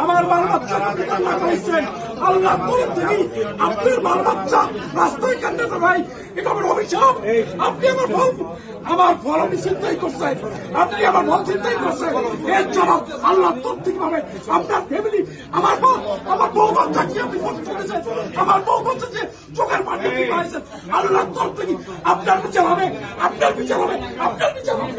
আমরা বাল আপনি আমার চিন্তাই করছেন। আপনি আমার চিন্তাই করছেন। এর জবাব আল্লাহ তরফ থেকে পাবে আপনার ফ্যামিলি আমার আমার বউ বাচ্চা কি আপনি বসে চলেছেন আমার বউ বাচ্চা যে চোখের পানি আপনি পাইছেন আল্লাহ তরফ থেকে আপনার বিচার হবে আপনার বিচার হবে আপনার বিচার হবে।